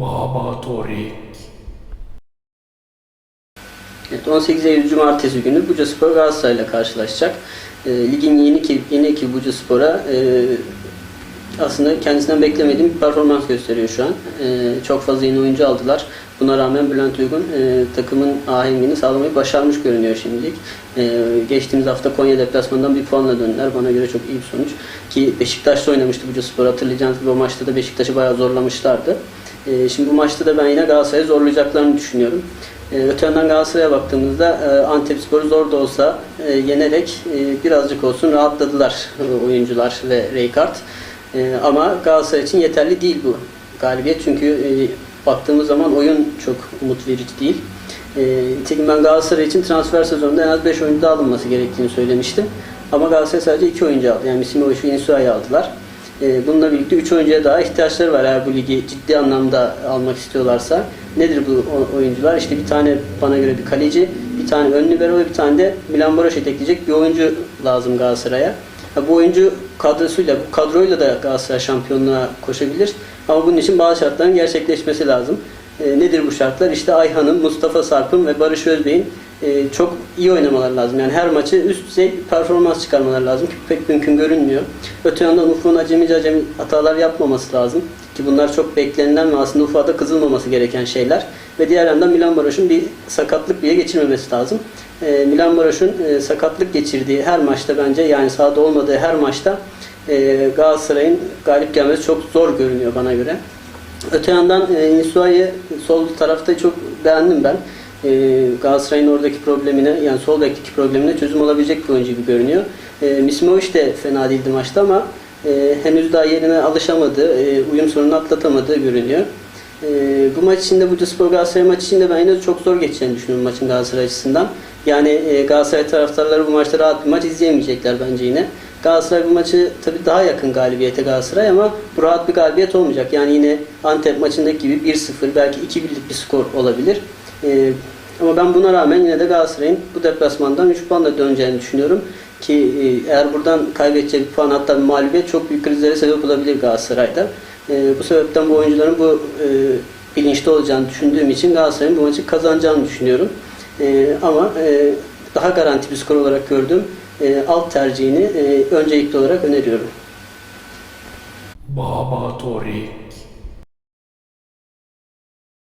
Baba Torik. Evet, 18 Eylül Cumartesi günü Buca Spor Galatasaray ile karşılaşacak. E, ligin yeni ekip, yeni ekip Buca Spor'a e, aslında kendisinden beklemediğim bir performans gösteriyor şu an. E, çok fazla yeni oyuncu aldılar. Buna rağmen Bülent Uygun e, takımın ahengini sağlamayı başarmış görünüyor şimdilik. E, geçtiğimiz hafta Konya deplasmanından bir puanla döndüler. Bana göre çok iyi bir sonuç. Ki Beşiktaş'ta oynamıştı Buca Spor. Hatırlayacağınız gibi o maçta da Beşiktaş'ı bayağı zorlamışlardı. E, şimdi bu maçta da ben yine Galatasaray'ı zorlayacaklarını düşünüyorum. E, Öte yandan Galatasaray'a baktığımızda e, Antepspor'u zor da olsa e, yenerek e, birazcık olsun rahatladılar oyuncular ve. E, Ama Galatasaray için yeterli değil bu galibiyet çünkü baktığımız zaman oyun çok umut verici değil. E, Nitekim ben Galatasaray için transfer sezonunda en az 5 oyuncu alınması gerektiğini söylemiştim. Ama Galatasaray sadece 2 oyuncu aldı. Yani Misimovic ve Insua'yı aldılar. E, Bununla birlikte 3 oyuncuya daha ihtiyaçları var eğer bu ligi ciddi anlamda almak istiyorlarsa. Nedir bu oyuncular? İşte bir tane bana göre bir kaleci, bir tane ön libero ve bir tane de Milan Baroş ekleyecek bir oyuncu lazım Galatasaray'a. Bu oyuncu kadrosuyla, bu kadroyla da Galatasaray şampiyonluğa koşabilir. Ama bunun için bazı şartların gerçekleşmesi lazım. E, nedir bu şartlar? İşte Ayhan'ın, Mustafa Sarp'ın ve Barış Özbey'in e, çok iyi oynamaları lazım. Yani her maçı üst düzey performans çıkarmaları lazım ki pek mümkün görünmüyor. Öte yandan Ufuk'un acemice acemi hatalar yapmaması lazım. Ki bunlar çok beklenilen ve aslında Ufuk'a kızılmaması gereken şeyler. Ve diğer yandan Milan Baroş'un bir sakatlık bile geçirmemesi lazım. E, Milan Baroş'un e, sakatlık geçirdiği her maçta bence yani sahada olmadığı her maçta e, Galatasaray'ın galip gelmesi çok zor görünüyor bana göre. Öte yandan e, Insua'yı sol tarafta çok beğendim ben. E, Galatasaray'ın oradaki problemine yani sol bekteki problemine çözüm olabilecek bir oyuncu gibi görünüyor. E, Misimovic de fena değildi maçta ama e, henüz daha yerine alışamadı, e, uyum sorununu atlatamadığı görünüyor. E, bu maç içinde, bu Spor Galatasaray maçı içinde ben yine çok zor geçeceğini düşünüyorum maçın Galatasaray açısından. Yani e, Galatasaray taraftarları bu maçta rahat bir maç izleyemeyecekler bence yine. Galatasaray bu maçı tabii daha yakın galibiyete Galatasaray ama bu rahat bir galibiyet olmayacak. Yani yine Antep maçındaki gibi 1-0 belki 2-1'lik bir skor olabilir. Ee, ama ben buna rağmen yine de Galatasaray'ın bu deplasmandan 3 puanla döneceğini düşünüyorum. Ki e, eğer buradan kaybedeceği bir puan hatta bir mağlubiyet çok büyük krizlere sebep olabilir Galatasaray'da. Ee, bu sebepten bu oyuncuların bu e, bilinçli olacağını düşündüğüm için Galatasaray'ın bu maçı kazanacağını düşünüyorum. Ee, ama e, daha garanti bir skor olarak gördüğüm e, alt tercihini e, öncelikli olarak öneriyorum. Baba Torik.